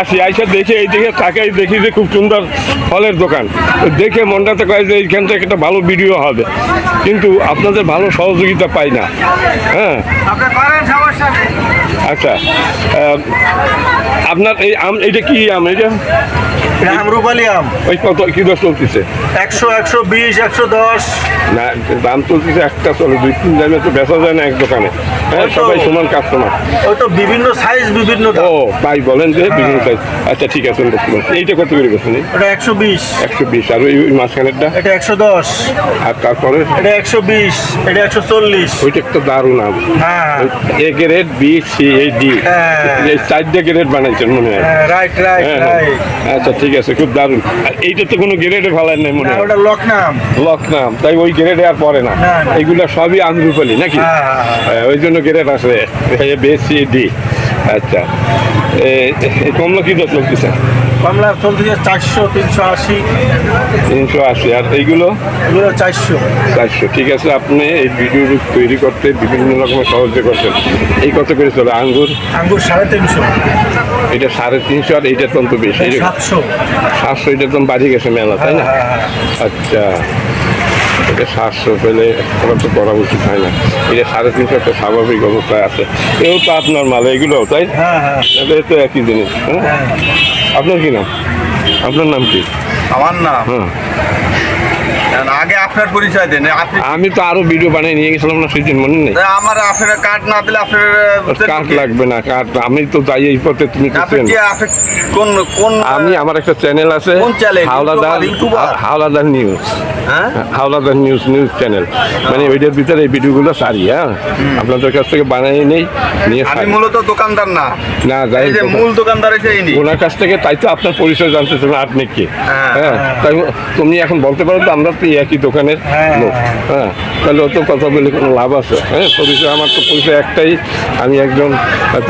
আসি আইসা দেখে এই দিকে তাকাই দেখি যে খুব সুন্দর ফলের দোকান। দেখে মনটাতে কয় যে এইখান থেকে একটা ভালো ভিডিও হবে। কিন্তু আপনাদের ভালো সহযোগিতা পাই না। হ্যাঁ? আচ্ছা আপনার এই আম এটা কি আম এটা? আম রূপালি আম। ওই কত কি দশ চলতেছে? একশো একশো বিশ একশো দশ। না দাম চলতেছে একটা চলে দুই তিন দামে তো বেচা যায় না এক দোকানে। হ্যাঁ সবাই সমান কাস্টমার ওই তো বিভিন্ন সাইজ বিভিন্ন ও তাই বলেন যে বিভিন্ন সাইজ আচ্ছা ঠিক আছে এইটা কত করে বেছেন ওটা একশো বিশ। একশো বিশ। আর ওই মাঝখানেরটা? এটা একশো দশ। আর তারপরে? এটা একশো বিশ এটা একশো চল্লিশ। ওইটা একটা দারুণ আম। হ্যাঁ। A grade B C A D হ্যাঁ। এই চারটে গ্রেড বানাইছেন মনে হয়। রাইট হ্যাঁ, হ্যাঁ। রাইট আচ্ছা ঠিক আছে খুব দারুণ। আর এইটা তো কোনো গ্রেডে ফেলার নাই মনে হয়। ওটা লকনাম লক নাম তাই ওই গ্রেডে আর পড়ে না। না। সবই আন্দুপালি নাকি? হ্যাঁ, হ্যাঁ, হ্যাঁ, ওই জন্য গ্রেড আছে বেসি ডি। আচ্ছা। তোমরা কমলা কি দশ লাগতেছে? কমলা চলতেছে চারশো তিনশো আশি। তিনশো আশি। আর এইগুলো? এগুলো চারশো। চারশো। ঠিক আছে আপনি এই ভিডিও তৈরি করতে বিভিন্ন রকমের সাহায্য করছেন। এই কত করে চলে? আঙ্গুর? আঙ্গুর সাড়ে তিনশো। এটা সাড়ে তিনশো আর এইটার দাম তো বেশি সাতশো। সাতশো এটার দাম বাড়িয়ে গেছে মেলা তাই না? হ্যাঁ, হ্যাঁ, আচ্ছা। এটা সাতশো পেলে ওরা তো করা উচিত হয় না। এটা সাড়ে তিনশো একটা স্বাভাবিক অবস্থায় আছে। এও তো আপনার মাল এগুলো তাই? হ্যাঁ হ্যাঁ। এটা তো একই জিনিস হ্যাঁ। আপনার কি নাম? আপনার নাম কি? আমার নাম হ্যাঁ। আগে আপনার পরিচয় দেন আপনি আমি তো আরও ভিডিও বানিয়ে নিয়ে গেছিলাম না সেদিন মনে নেই? আমার আপনার কার্ড না দিলে আপনার কাঠ লাগবে না কাঠ আমি তো যাই এই পথে তুমি কোন কোন আমি আমার একটা চ্যানেল আছে? হাওলাদার? হাওলাদার নিউজ হ্যাঁ? হাওলাদার নিউজ নিউজ চ্যানেল মানে ওইটার ভিতরে এই ভিডিওগুলো সারি হ্যাঁ? আপনাদের কাছ থেকে বানিয়ে নেই নিয়ে আমি মূলত দোকানদার না? না যাই মূল দোকানদার এসে ওনার কাছ থেকে তাই তো আপনার পরিচয় জানতে চান আপনি কি? হ্যাঁ, হ্যাঁ তাই তুমি এখন বলতে পারো তো আমরা এই একই দোকানের হ্যাঁ, লোক। হ্যাঁ তাহলে অত কথা বলে কোনো লাভ আছে? হ্যাঁ পরিচয় আমার তো পরিচয় একটাই আমি একজন এত